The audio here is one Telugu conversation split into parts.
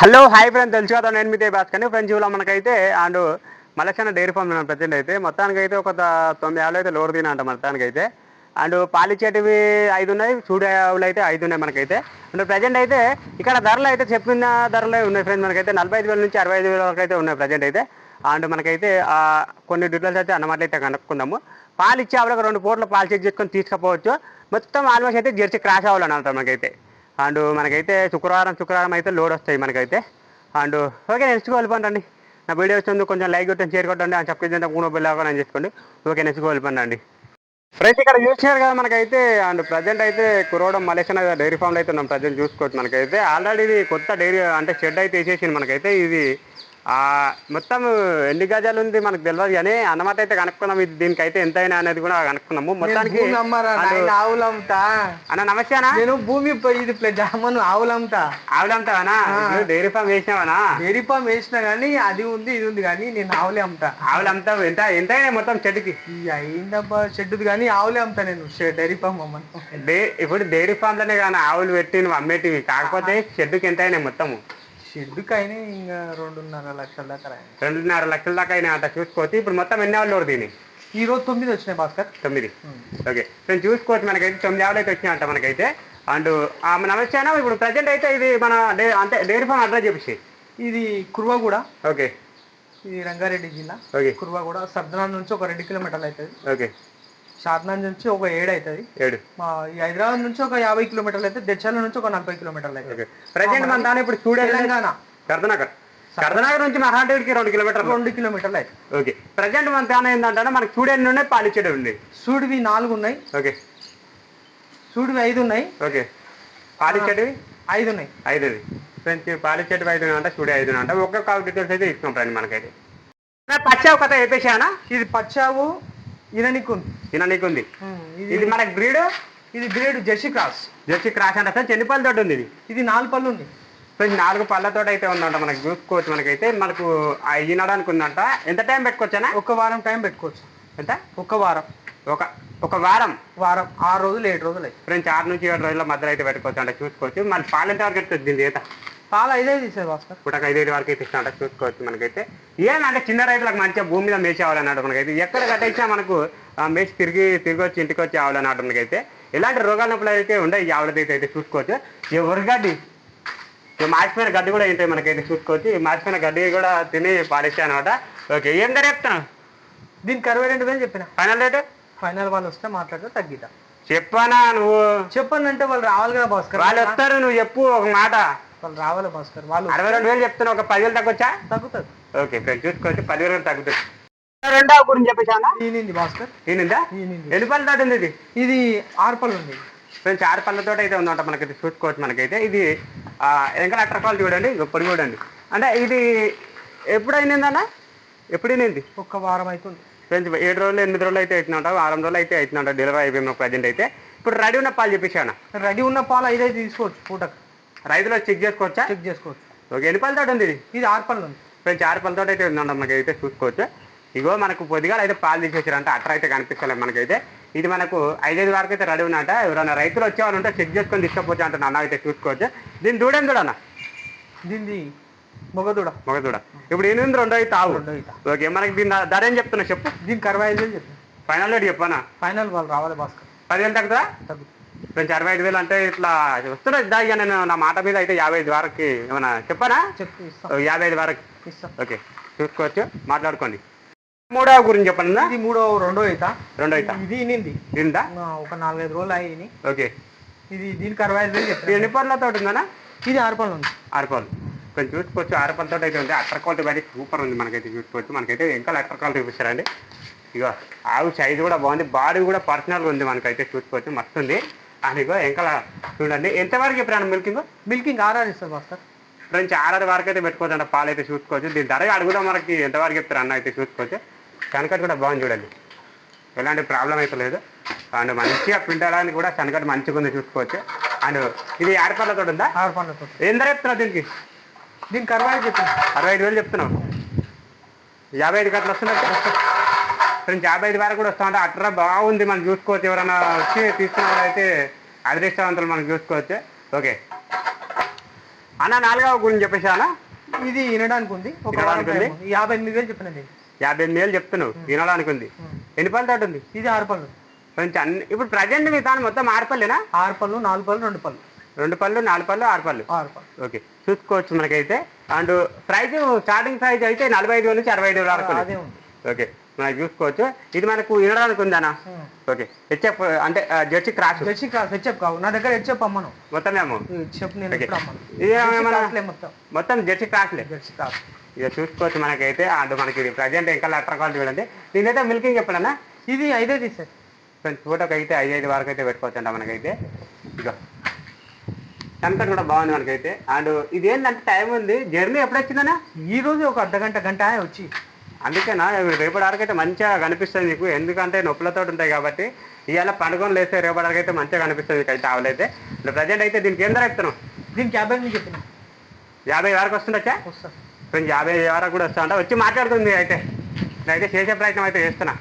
హలో హాయ్ ఫ్రెండ్ తెలుసు కదా నేను మీతో భాస్కర్ని. ఫ్రెండ్స్ ఇవాళ మనకైతే అండ్ మలక్షణ డైరీ ఫామ్ ఉన్నాను ప్రజెంట్ అయితే. మొత్తానికి అయితే ఒక తొమ్మిది ఆవులు అయితే లోడ్ తినంట మొత్తానికి అయితే అండ్ పాలిచ్చేటివి ఐదు ఉన్నాయి చూడే ఆవులు అయితే ఐదు ఉన్నాయి మనకైతే. అండ్ ప్రజెంట్ అయితే ఇక్కడ ధరలు అయితే చెప్పిన ధరలే ఉన్నాయి ఫ్రెండ్స్ మనకైతే. నలభై ఐదు వేల నుంచి అరవై ఐదు వేల వరకు అయితే ఉన్నాయి ప్రజెంట్ అయితే. అండ్ మనకైతే కొన్ని డీటెయిల్స్ అయితే అన్నమాట అయితే కనుక్కుందాము. పాలు ఇచ్చే ఆవులకు రెండు పూట్ల పాలు చెక్ చేసుకొని తీసుకుపోవచ్చు. మొత్తం ఆల్మోస్ట్ అయితే జెర్సీ క్రాష్ అవ్వాలని అంటారు మనకైతే. అండ్ మనకైతే శుక్రవారం శుక్రవారం అయితే లోడ్ వస్తాయి మనకైతే. అండ్ ఓకే నెక్స్ట్ వెళ్ళిపోండి నా వీడియో వచ్చింది కొంచెం లైక్ కొట్టండి షేర్ కొట్టండి అని చెప్పేసి మూడో బిల్ అని చేసుకోండి ఓకే నెక్స్ట్ వెళ్ళిపోండి ఫ్రెండ్స్ ఇక్కడ చూసినారు కదా మనకైతే అండ్ ప్రజెంట్ అయితే కురవడం మలేషియా డైరీ ఫామ్లో అయితే ఉన్నాం. ప్రజెంట్ చూసుకోవచ్చు మనకైతే. ఆల్రెడీ ఇది కొత్త డైరీ అంటే షెడ్ అయితే వేసేసింది మనకైతే. ఇది మొత్తం ఎన్ని గజాలు ఉంది మనకు తెలియదు కానీ అన్నమాట అయితే కనుక్కున్నాం. ఇది దీనికైతే ఎంత అయినా అనేది కూడా కనుక్కున్నాము. మొత్తానికి ఆవులు అమ్ముతా అన్న నమస్తే అన్న. నేను భూమి ఇది జామను ఆవులు అమ్ముతా ఆవులంతావనా డైరీ ఫామ్ వేసినావనా డైరీ ఫామ్ వేసిన కానీ అది ఉంది ఇది ఉంది కానీ నేను ఆవులే అమ్ముతా ఆవులంతా ఎంత ఎంత అయినాయి మొత్తం చెట్టుకి? అయిందబ్బా షెడ్డుది కానీ ఆవులే అమ్ముతా నేను డైరీ ఫామ్ అమ్మను. డే ఇప్పుడు డైరీ ఫామ్లోనే కానీ ఆవులు పెట్టి నువ్వు అమ్మేటివి. కాకపోతే ఎంత అయినాయి మొత్తము. షెడ్డుకి అయినా ఇంకా రెండున్నర లక్షల దాకా రాయండి. రెండున్నర లక్షల దాకా అయినా అంట చూసుకోవచ్చు. ఇప్పుడు మొత్తం ఎన్ని ఆవులు దీని ఈ రోజు తొమ్మిది వచ్చినాయి భాస్కర్. తొమ్మిది. ఓకే. నేను చూసుకోవచ్చు మనకైతే తొమ్మిది ఆవులు అయితే వచ్చినాయంట మనకైతే. అండ్ నమస్తే అన్న ఇప్పుడు ప్రజెంట్ అయితే ఇది మన అంటే డైరీ ఫామ్ అడ్రస్ చెప్పేసి. ఇది కుర్వాగూడ. ఓకే. ఇది రంగారెడ్డి జిల్లా. ఓకే. కుర్వాగూడ సర్దనాల్ నుంచి ఒక రెండు కిలోమీటర్లు అవుతుంది. ఓకే. షాద్నాల్ నుంచి ఒక ఏడు అవుతుంది ఏడు. మా ఈ హైదరాబాద్ నుంచి ఒక యాభై కిలోమీటర్లు అయితే దెచ్చాల నుంచి ఒక నలభై కిలోమీటర్లు ఓకే. ప్రజెంట్ మన దాని ఇప్పుడు స్టూడియో తెలంగాణ. కర్దనగర్ కర్దనగర్ నుంచి మహాదేవికి రెండు కిలోమీటర్లు. రెండు కిలోమీటర్లు అవుతుంది ఓకే. ప్రజెంట్ మన దాని ఏంటంటే మనకి స్టూడియో నుండే పాలిచ్చేది ఉంది. సూడివి నాలుగు ఉన్నాయి. ఓకే. సూడివి ఐదు ఉన్నాయి. ఓకే. పాలిచ్చేటివి? ఐదు ఉన్నాయి. ఐదు ఫ్రెండ్స్ పాలిచ్చేటివి ఐదు అంటే స్టూడియో ఐదు అంటే ఒక్కొక్క డీటెయిల్స్ అయితే ఇస్తాం ఫ్రెండ్ మనకైతే. పచ్చావు కథ చెప్పేసానా ఇది పచ్చావు ఇననికి ఉంది తిన నీకుంది. ఇది మనకి బ్రీడ్ ఇది grade Jersey cross. Jersey cross అంటే ఫ్రెండ్స్ ఎన్ని పళ్ళ తోటి ఉంది ఇది ఇది నాలుగు పళ్ళు ఉంది. ఫ్రెండ్స్ నాలుగు పళ్ళతో అయితే ఉందంట మనకి చూసుకోవచ్చు మనకైతే. మనకు ఈనడానికి ఉందంట ఎంత టైం పెట్టుకోవచ్చానా? ఒక వారం టైం పెట్టుకోవచ్చు. ఎంత? ఒక వారం. ఒక ఒక వారం. వారం. ఆరు రోజులు ఏడు రోజులు అయితే ఫ్రెండ్స్ ఆరు నుంచి ఏడు రోజుల మధ్యలో అయితే పెట్టుకోవచ్చు అంటే చూసుకోవచ్చు మన పాలు ఎంత వరకు ఎత్తుంది దీని పాలు ఐదే తీసేది భాస్కర్. ఇప్పుడు ఒక ఐదు వరకు అయితే ఇస్తామంట చూసుకోవచ్చు మనకైతే. ఏమంటే చిన్న రైతులకు మంచిగా భూమి మీద మేసి అవ్వాలన్నాడు మనకైతే. ఎక్కడ కట్టేసినా మనకు మేసి తిరిగి తిరిగి వచ్చి ఇంటికి వచ్చి ఆవాలన్నాడు మనకైతే. ఎలాంటి రోగాల నొప్పులు అయితే ఉండే ఈ ఆవులదైతే అయితే చూసుకోవచ్చు. ఎవరి గడ్డి ఈ మాసిపోయిన గడ్డి కూడా ఏంటాయి మనకైతే చూసుకోవచ్చు. ఈ మాసిపోయిన గడ్డి కూడా తిని పాడేసాయి అనమాట ఓకే ఏం ధర చెప్తాను దీనికి అరవై రెండు వేలు చెప్పిన? Final rate? ఫైనల్ వాళ్ళు వస్తే మాట్లాడితే తగ్గిద్దాం. చెప్పానా నువ్వు? చెప్పండి అంటే వాళ్ళు రావాలి కదా భాస్కర్. వాళ్ళు వస్తారు నువ్వు చెప్పు ఒక మాట. వాళ్ళు రావాలి భాస్కర్ వాళ్ళు అరవై రెండు వేలు చెప్తున్నా ఒక పదివేలు తగ్గొచ్చా? తగ్గుతుంది ఓకే ఫ్రెండ్ చూసుకోవచ్చు. పదివేలు తగ్గుతుంది. రెండవ గురించి చెప్పేసానా ఈనింది భాస్కర్ ఈనింది? ఎన్ని పళ్ళు దాటి ఉంది ఇది? ఇది ఆరు పళ్ళు ఉంది. ఫ్రెండ్స్ ఆరు పళ్ళతో అయితే ఉందంట మనకైతే చూసుకోవచ్చు మనకైతే. ఇది ఆ, వెనకాల అట్ర చూడండి గొప్పది చూడండి. అంటే ఇది ఎప్పుడు అయిపోయిందన్న ఎప్పుడు అయిపోయింది ఒక్క వారం అవుతుంది ఫ్రెండ్స్ ఏడు రోజులు ఎనిమిది రోజులు అయితే అవుతుందంట వారం రోజులు అయితే అవుతుందంట డెలివరీ అయిపోయింది ప్రజెంట్ అయితే. ఇప్పుడు రెడీ ఉన్న పాలు చెప్పేసాను రెడీ ఉన్న పాలు ఐదైదు తీసుకోవచ్చు పూటకు. రైతులు చెక్ చేసుకోవచ్చా? చెక్ చేసుకోవచ్చు. ఓకే ఎన్ని పళ్ళతో ఉంది ఇది? ఇది ఆరు పళ్ళు ఉంది. ఫ్రెండ్స్ ఆరు పళ్ళతో అయితే ఉందంట మనకైతే చూసుకోవచ్చు. ఇగో మనకు పొద్దుగా అయితే పాలు తీసేసారంట అట్ర అయితే కనిపిస్తలేదు మనకైతే. ఇది మనకు ఐదైదు వరకు అయితే రెడీ ఉన్నట ఎవరైనా రైతులు వచ్చేవాళ్ళు ఉంటే చెక్ చేసుకొని తీసుకపోవచ్చు అంట అన్న అయితే చూసుకోవచ్చు. దీన్ని దూడేం చూడన్న దీనిది మొగదూడ మగ దూడ. ఇప్పుడు ఎనిమిది రెండో అయితే ఆవు ఈత. ఓకే మనకి దీని ధర ఏం చెప్తున్నా చెప్పు. దీనికి అరవై ఐదు ఫైనల్ రేట్ చెప్పనా? ఫైనల్ వాళ్ళు రావాలి భాస్కర్. పదివేలు తగ్గుతుందా? తగ్గుతుంది. కొంచెం అరవై ఐదు వేలు అంటే ఇట్లా వస్తున్నా ఇద్దా ఇక నేను నా మాట మీద అయితే యాభై ఐదు వరకు ఏమన్నా చెప్పనా? యాభై ఐదు వరకు. ఓకే చూసుకోవచ్చు మాట్లాడుకోండి. మూడవ గురించి చెప్పండి ఇది మూడో రెండో ఈత. రెండో అయితే ఇది ఇనింది తిందా ఆ, ఒక నాలుగైదు రోజులు అయ్యి ఓకే. ఇది దీనికి అరవై ఐదు వేలు ఇది చెప్పిన ఎన్ని పళ్ళతో ఉందన్నా ఇది ఆరు పళ్ళు ఉంది. ఆరుపాలు కొంచెం చూసుకోవచ్చు ఆరుపాలతో అయితే ఉంది. అట్టర్ క్వాలిటీ బయట సూపర్ ఉంది మనకైతే చూసుకోవచ్చు. మనకైతే ఇంకా అట్టర్ క్వాలిటీ చూపిస్తారండి. ఇక ఆవు సైజు కూడా బాగుంది. బాడీ కూడా పర్సనల్గా ఉంది మనకైతే చూసుకోవచ్చు. మస్తు ఉంది. అని ఇగో ఇంకా చూడండి. ఎంతవరకు ఇప్పుడు మిల్కింగ్? మిల్కింగ్ ఆర్ఆర్ ఇస్తారు భాస్కర్ ఫ్రెండ్స్ ఆర్ఆర్ వరకు అయితే పెట్టుకోవచ్చు అంట పాలు అయితే చూసుకోవచ్చు. దీని ధర అడుగుదా మనకి ఎంతవరకు చెప్తారు అన్న అయితే చూసుకోవచ్చు. కనకట్ కూడా బాగుంది చూడండి. ఎలాంటి ప్రాబ్లం అయితే లేదు. అండ్ మంచిగా పిండడానికి కూడా కనకట్ మంచిగా ఉంది చూసుకోవచ్చు. అండ్ ఇది ఆడపళ్ళతో ఉందా? ఆరు పళ్ళతో ఏం ధర చెప్తున్నావు దీనికి? దీనికి అరవై ఐదు చెప్పిన అరవై ఐదు వేలు చెప్తున్నావు. యాభై ఐదు గంటలు వస్తున్నట్టు ఫ్రెండ్స్ యాభై ఐదు వరకు కూడా వస్తా అట్రా బాగుంది మనం చూసుకోవచ్చు. ఎవరైనా వచ్చి తీసుకున్న అయితే అదృష్టవంతులు మనం చూసుకోవచ్చు. ఓకే. అన్న నాలుగవ గురించి చెప్పేసి అన్న? ఇది వినడానికి ఉంది. యాభై ఎనిమిది వేలు చెప్పిన దీనికి యాభై ఎనిమిది వేలు చెప్తున్నావు. వినడానికి ఉంది. ఎన్ని పళ్ళు తోట ఉంది? ఇది ఆరు పళ్ళు. కొంచెం అన్ని ఇప్పుడు ప్రజెంట్ మీ తాను మొత్తం ఆరు పళ్ళేనా? ఆరు పళ్ళు నాలుగు పళ్ళు రెండు పళ్ళు. రెండు పళ్ళు నాలుగు పళ్ళు ఆరు పళ్ళు. ఆరు పళ్ళు. ఓకే. చూసుకోవచ్చు మనకైతే. అండ్ ప్రైస్ స్టార్టింగ్ ప్రైస్ అయితే నలభై ఐదు వేల నుంచి అరవై ఐదు వేల వరకు. అదే ఉంది. ఓకే. మనం చూసుకోవచ్చు ఇది మనకు వినడానికి ఉందనా ఉం. ఓకే. హెచ్ఎఫ్ అంటే జెర్సీ క్రాస్ జెర్సీ కాదు హెచ్ఎఫ్ కావు. నా దగ్గర హెచ్ఎఫ్ అమ్మను. మొత్తం ఏమో? హెచ్ఎఫ్ నేను ఇది మొత్తం. మొత్తం జెర్సీ క్రాస్లే జెర్సీ కాదు ఇక చూసుకోవచ్చు మనకైతే. అండ్ మనకి ఇది ప్రజెంట్ ఇంకా లెటర్ క్వాలిటీ చూడండి. దీనైతే మిల్కింగ్ చెప్పడన్నా ఇది ఐదే తీసారు కొంచెం ఫోటోకి అయితే ఐదు ఐదు వరకు అయితే పెట్టుకోవచ్చు అంట మనకైతే. ఇక కనకట్ కూడా బాగుంది మనకైతే. అండ్ ఇది ఏంటంటే టైం ఉంది. జర్నీ ఎప్పుడు వచ్చిందన్నా ఈ రోజు ఒక అర్ధ గంట గంట వచ్చి. అందుకేనా? రేపటి వరకు అయితే మంచిగా కనిపిస్తుంది నీకు. ఎందుకంటే నొప్పులతో ఉంటాయి కాబట్టి ఇవాళ పండుగలు లేస్తే రేపటి వరకు అయితే మంచిగా కనిపిస్తుంది మీకు అయితే. ఆవులైతే ప్రజెంట్ అయితే దీనికి ఏం ధర చెప్తున్నావు దీనికి యాభై ఎనిమిది చెప్పిన. యాభై వరకు వస్తుండొచ్చా వస్తా. కొంచెం యాభై వరకు కూడా వస్తా అంటే వచ్చి మాట్లాడుతుంది అయితే. నేనైతే చేసే ప్రయత్నం అయితే చేస్తున్నా.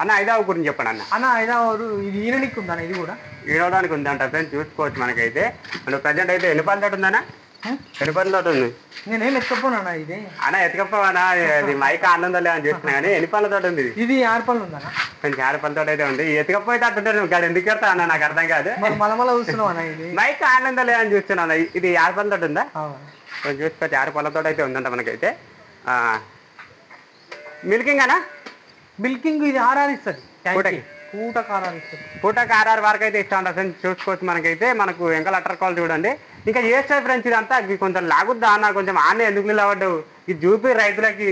అన్న ఐదావు గురించి చెప్పండి అన్న. అన్న ఐదారు ఇది ఈననికి ఉందన్న ఇది కూడా. ఈడవడానికి ఉందంట ఫ్రెండ్స్ చూసుకోవచ్చు మనకైతే. ప్రజెంట్ అయితే ఎన్ని తోట ఉందన్నా? హ్మ్? ఎన్ని పళ్ళ తోట ఉంది నేనేం ఇది? అన్న ఎతకపోవనా అది మైక్ ఆనందం లేదని చూస్తున్నా కానీ ఉంది ఇది? ఇది ఆరు కొంచెం అయితే ఉంది. ఎతకపోతే అట్టుంటే నువ్వు గాడు ఎందుకు కడతా అన్న? నాకు అర్థం కాదు. మరి మలమల చూస్తున్నావు అన్న ఇది? మైక్ ఆనందం లేదని చూస్తున్నాను ఇది ఆరు పళ్ళ తోట ఉందా? అవును. కొంచెం చూసుకోవచ్చు అయితే ఉందంట మనకైతే. మిల్కింగ్ అనా మిల్కింగ్ ఇది ఆర్ఆర్ ఇస్తుంది? పూటకు. ఆర్ఆర్ ఇస్తుంది. పూటకు ఆర్ఆర్ వరకు అయితే ఇస్తా ఉంటా ఫ్రెండ్స్ చూసుకోవచ్చు మనకైతే. మనకు ఇంకా లెటర్ కాల్ చూడండి. ఇంకా చేస్తే ఫ్రెండ్స్ ఇదంతా. ఇది కొంచెం లాగుద్దా అన్న కొంచెం ఆనే ఎందుకు నిలబడ్డావు? ఇది చూపి రైతులకి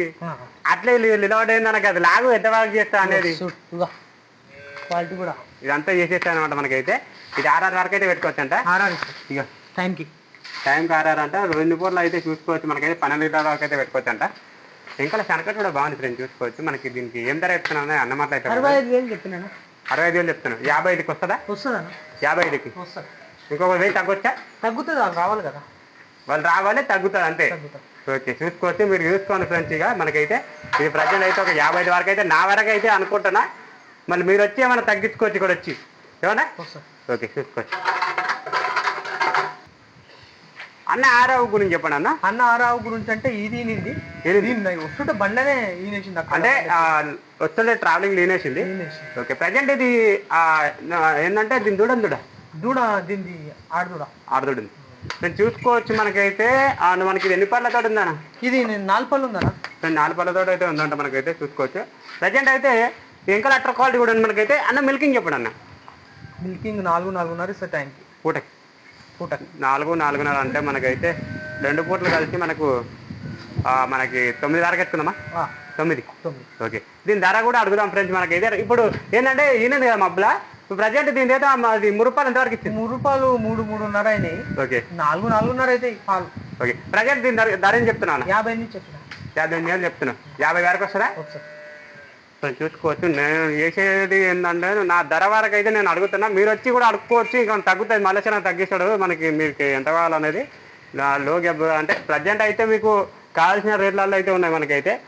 అట్లే నిలబడేది నాకు అది లాగు ఎంత వరకు చేస్తా అనేది. క్వాలిటీ కూడా. ఇదంతా చేసేస్తా అనమాట మనకైతే. ఇది ఆర్ఆర్ వరకు అయితే పెట్టుకోవచ్చు అంట ఆర్ఆర్ ఇక టైంకి. టైంకి ఆర్ఆర్ అంట. రెండు పూర్లు అయితే చూసుకోవచ్చు మనకైతే. పన్నెండు లీటర్ వరకు అయితే పెట్టుకోవచ్చు అంట ఇంకా శనకట్ కూడా బాగుంది ఫ్రెండ్స్ చూసుకోవచ్చు. మనకి దీనికి ఏం ధర చెప్తున్నాను అన్న మాట అయితే అరవై ఐదు వేలు చెప్తున్నాను. యాభై ఐదుకి వస్తుందా? వస్తుందన్న. యాభై ఐదుకి? వస్తుంది. ఇంకొక వెయ్యి తగ్గొచ్చా? తగ్గుతుంది వాళ్ళు రావాలి కదా. వాళ్ళు రావాలి తగ్గుతుంది అంతే. ఓకే చూసుకోవచ్చు. మీరు చూసుకోండి ఫ్రెండ్స్ ఇక మనకైతే. ఇది ప్రజెంట్ అయితే ఒక యాభై ఐదు వరకు అయితే నా వరకు అయితే అనుకుంటున్నా. మళ్ళీ మీరు వచ్చి ఏమైనా తగ్గించుకోవచ్చు ఇక్కడ వచ్చి. ఏమన్నా? ఓకే చూసుకోవచ్చు. అన్న ఆరావు గురించి చెప్పండి అన్న. అన్న ఆరావు గురించి అంటే ఇది? దీన్ని వస్తుంటే బండనే ఈనేసింది అంటే వస్తుంటే ట్రావెలింగ్ లేనేసింది. ఓకే ప్రజెంట్ ఇది ఏంటంటే దీని దూడం దూడ దూడ దీన్ని ఆడదూడ ఆడదూడ నేను చూసుకోవచ్చు మనకైతే. మనకి ఇది ఎన్ని పళ్ళతో ఉందన్న? ఇది నేను నాలుగు పళ్ళు ఉందన్న. నాలుగు పళ్ళతో అయితే ఉందంట మనకైతే చూసుకోవచ్చు. ప్రజెంట్ అయితే ఇంకా లెటర్ క్వాలిటీ కూడా ఉంది మనకైతే. అన్న మిల్కింగ్ చెప్పండి అన్న. మిల్కింగ్ నాలుగు నాలుగున్నర ఇస్తుంది టైంకి పూటకి. పూటకి. నాలుగు నాలుగున్నర అంటే మనకైతే రెండు పూటలు కలిసి మనకు మనకి తొమ్మిది వరకు ఎత్తుకుందామా? తొమ్మిది. తొమ్మిది. ఓకే. దీని ధర కూడా అడుగుదాం ఫ్రెండ్స్ మనకైతే. ఇప్పుడు ఏంటంటే ఈయనది కదా మబ్బులా? ప్రజెంట్ దీని అయితే అది మూడు రూపాయలు ఎంతవరకు ఇచ్చింది? మూడు రూపాయలు మూడు మూడున్నర అయినాయి. ఓకే. నాలుగు నాలుగున్నర అయితే పాలు ఓకే. ప్రజెంట్ దీని ధర ధర ఏం చెప్తున్నాను యాభై ఎనిమిది చెప్పిన యాభై ఎనిమిది వేలు చెప్తున్నా యాభై వరకు వస్తుందా? ఒకసారి చూసుకోవచ్చు. నేను చేసేది ఏంటంటే నా ధర వరకు అయితే నేను అడుగుతున్నా. మీరు వచ్చి కూడా అడుక్కోవచ్చు. ఇంకా తగ్గుతుంది. మళ్ళీ తగ్గిస్తాడు. మనకి మీకు ఎంత కావాలనేది. నా లో అంటే ప్రజెంట్ అయితే మీకు కావాల్సిన రేట్లలో అయితే ఉన్నాయి మనకైతే.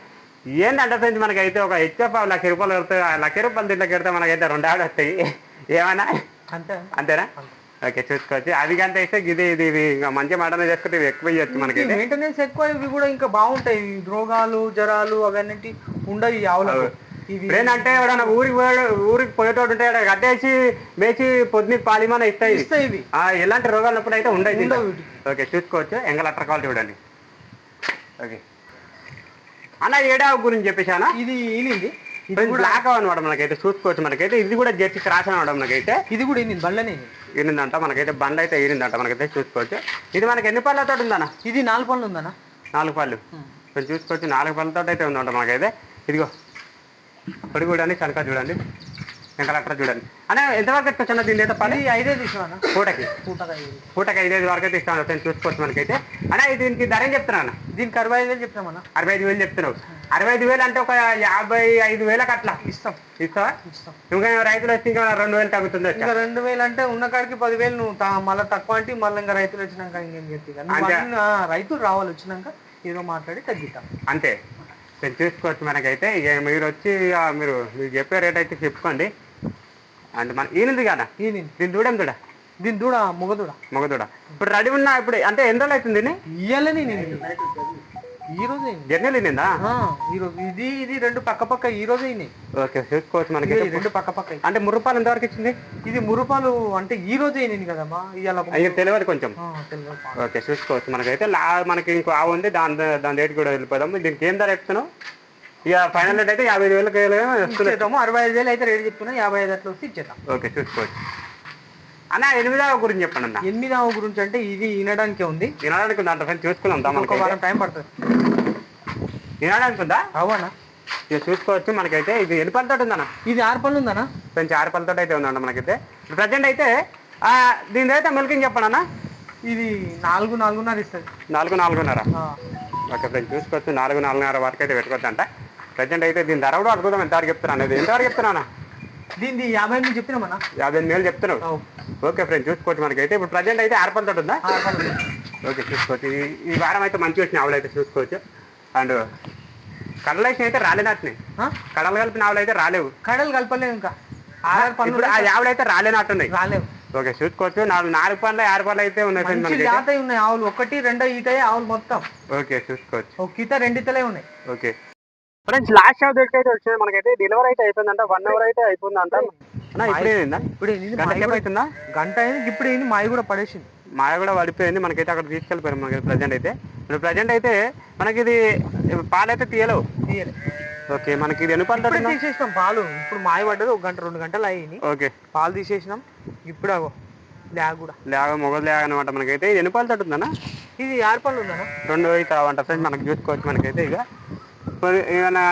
ఏంటంటే మనకైతే ఒక హెచ్ఎఫ్ లక్ష రూపాయలు పెడితే ఆ లక్ష రూపాయలు దీంట్లో పెడితే మనకైతే రెండు ఆవిడ వస్తాయి ఏమైనా అంతే. అంతేనా? అంతే. ఓకే చూసుకోవచ్చు. అది కంటే ఇస్తే ఇది ఇది ఇంకా మంచి మటన్ చేసుకుంటే ఇవి ఎక్కువ ఇవ్వచ్చు మనకైతే. మెయింటెనెన్స్ ఎక్కువ ఇవి కూడా ఇంకా బాగుంటాయి. రోగాలు జ్వరాలు అవన్నీ ఉండవు ఈ ఇప్పుడు ఏంటంటే ఎవడన్నా ఊరికి పోయాడు ఊరికి పోయేటోడు ఉంటే గడ్డేసి మేచి పొద్దుని పాలిమాన ఇస్తాయి. ఇస్తాయి ఇవి. ఎలాంటి రోగాలు ఉన్నప్పుడు అయితే ఉండవు. ఓకే చూసుకోవచ్చు. ఎంగల్ అట్ర కావాలి చూడండి. ఓకే. అన్న ఏడావు గురించి చెప్పేసానా ఇది కూడా బ్లాక్ అనమాట మనకైతే చూసుకోవచ్చు మనకైతే. ఇది కూడా జెర్సీ క్రాస్ అనమాట మనకైతే. ఇది కూడా ఈనింది బళ్ళనే ఈనింది. ఈరిందంట మనకైతే బండ్లు అయితే ఈరిందంట మనకైతే చూసుకోవచ్చు ఇది మనకి ఎన్ని పళ్ళతో ఉందన్న? ఇది నాలుగు పనులు ఉందన్న. నాలుగు పళ్ళు. కొంచెం చూసుకోవచ్చు నాలుగు పళ్ళతో అయితే ఉందంట మనకైతే. ఇదిగో. పొడి చూడండి కనుక చూడండి వెంకలట్ర చూడండి. అన్న ఎంతవరకు ఎత్తుకొచ్చు దీని అయితే పని ఐదే తీసుకున్నా పూటకి. పూటకి ఐదైదు వరకు అయితే ఇస్తాను చూసుకోవచ్చు మనకైతే. ఇది దీనికి ధర ఏం చెప్తున్నాను దీనికి అరవై ఐదు వేలు చెప్తామన్నా అరవై ఐదు వేలు చెప్తున్నావు. అరవై ఐదు వేలు అంటే ఒక యాభై ఐదు వేలకు అట్లా ఇస్తాం. ఇస్తావా? ఇస్తాం. ఇంకా రైతులు వచ్చి ఇంకా రెండు వేలు తగ్గుతుంది ఇంకా రెండు వేలు అంటే ఉన్న కాడికి పదివేలు నువ్వు మళ్ళీ తక్కువ అంటే మళ్ళీ ఇంకా రైతులు వచ్చినాక ఇంకేం చెప్తే అంతే. రైతులు రావాలి వచ్చినాక ఏదో మాట్లాడి తగ్గిస్తాం అంతే. చూసుకోవచ్చు మనకైతే. ఇక మీరు వచ్చి మీరు మీరు చెప్పే రేట్ అయితే చెప్పుకోండి. అంటే మన ఈయనది కదా? ఈనింది దీని దూడం దూడ? దీని దూడ మొగదూడ. మగదూడ. ఇప్పుడు రెడీ ఉన్నా ఇప్పుడు అంటే రోజులు అవుతుంది? ఇయ్యాలని నేను ఈ రోజు జర్నీలు ఈ రోజు ఇది ఇది రెండు పక్క పక్క ఈ రోజు అయినాయి ఓకే చూసుకోవచ్చు మనకి రెండు పక్క పక్క. అంటే మురుపాలు ఎంతవరకు ఇచ్చింది? ఇది మురుపాలు అంటే ఈ రోజు అయినాయి కదమ్మా ఇవాళ తెలియదు కొంచెం. ఓకే చూసుకోవచ్చు మనకైతే లా మనకి ఇంకో ఆవు ఉంది దాని దాని రేటు కూడా వెళ్ళిపోదాం. దీనికి ఏం ధర చెప్తున్నావు? ఇక ఫైనల్ రేట్ అయితే యాభై ఐదు వేలకు అరవై ఐదు వేలు అయితే రేట్ చెప్తున్నా యాభై ఐదు అట్లా వస్తే ఇచ్చేద్దాం. ఓకే చూసుకోవచ్చు అన్న ఎనిమిదవ గురించి చెప్పండి అన్న. ఎనిమిదవ గురించి అంటే ఇది వినడానికే ఉంది. వినడానికి ఉందా అంటే దా ఒక మనకి వారం టైం పడుతుంది. వినడానికి ఉందా? అవునా? ఇక చూసుకోవచ్చు మనకైతే. ఇది ఎన్ని పళ్ళతో ఉందన్న. ఇది ఆరు పళ్ళు ఉందనా ఫ్రెండ్స్ ఆరు పళ్ళతో అయితే ఉందండి మనకైతే. ప్రజెంట్ అయితే దీని అయితే మిల్కింగ్ చెప్పండి అన్న. ఇది నాలుగు నాలుగున్నర ఇస్తుంది. నాలుగు నాలుగున్నర. ఓకే ఫ్రెండ్స్ చూసుకోవచ్చు. నాలుగు నాలుగున్నర వరకు అయితే పెట్టుకోవచ్చు అంట ప్రజెంట్ అయితే దీని ధర కూడా అడుగుదాం ఎంత వరకు చెప్తున్నాను అనేది ఎంత వరకు దీనిది యాభై ఎనిమిది చెప్పినామన్నా యాభై ఎనిమిది వేలు చెప్తున్నావు. ఓకే ఫ్రెండ్స్ చూసుకోవచ్చు మనకైతే. ఇప్పుడు ప్రజెంట్ అయితే ఆరు పళ్ళతో ఉందా. ఓకే చూసుకోవచ్చు. ఈ వారం అయితే మంచిగా వచ్చిన ఆవులు అయితే చూసుకోవచ్చు. అండ్ కడలు అయితే అయితే రాలేనట్టున్నాయి? కడలు కలిపిన ఆవులు అయితే రాలేవు. కడలు కలపలేవు ఇంకా. ఇప్పుడు ఆ ఆవులు అయితే రాలేనట్టున్నాయి రాలేవు. ఓకే చూసుకోవచ్చు. నాలుగు నాలుగు పనులు ఆరు పనులు అయితే ఉన్నాయి మంచి జాతయి ఉన్నాయి ఆవులు. ఒకటి రెండో ఈతయే ఆవులు మొత్తం. ఓకే చూసుకోవచ్చు. ఒక ఈత రెండు ఈతలే ఉన్నాయి. ఓకే. ఫ్రెండ్స్ లాస్ట్ షాప్ దగ్గరికి అయితే వచ్చింది. మనకైతే డెలివరీ అయితే అయిపోయిందంట. వన్ అవర్ అయితే అయిపోయిందంట అన్న ఇప్పుడు గంట అవుతుందా అయింది ఇప్పుడు ఏంది మాయ కూడా పడేసింది. మాయ కూడా పడిపోయింది. మనకైతే అక్కడ తీసుకెళ్ళిపోయారు. మనకి ప్రజెంట్ అయితే. ఇప్పుడు ప్రజెంట్ అయితే మనకి ఇది పాలైతే తీయలేవు. తీయలే. ఓకే మనకి ఇది ఎన్ని పాలు? తీసేసినాం పాలు. ఇప్పుడు మాయ పడ్డది ఒక గంట రెండు గంటలు అయ్యి ఓకే. పాలు తీసేసినాం. ఇప్పుడు అగో బ్యాగ్ కూడా. లేక మొగలు లేక అనమాట మనకైతే. ఇది ఎన్ని పాలు తట్టుందన్నా ఇది ఆరు పళ్ళు ఉందనా రెండు అయితే అవంట ఫ్రెండ్స్ మనకి చూసుకోవచ్చు. మనకైతే ఇక. ఏమైనా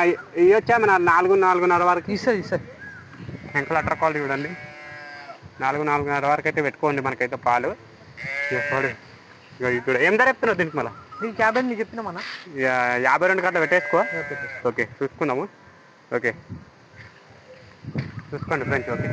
ఇవి వచ్చా మన నాలుగు నాలుగున్నర వరకు? ఇస్తుంది ఇస్తుంది ఎంకల అట్ర క్వాలిటీ చూడండి. నాలుగు నాలుగున్నర వరకు అయితే పెట్టుకోండి మనకైతే పాలు. ఇప్పుడు ఏం ధర చెప్తున్నావు దీనికి మళ్ళీ? నీకు యాభై ఎనిమిది చెప్పినామన్నా యాభై రెండు గంటలు పెట్టేసుకో. పెట్టేసి ఓకే చూసుకుందాము. ఓకే. చూసుకోండి ఫ్రెండ్స్ ఓకే.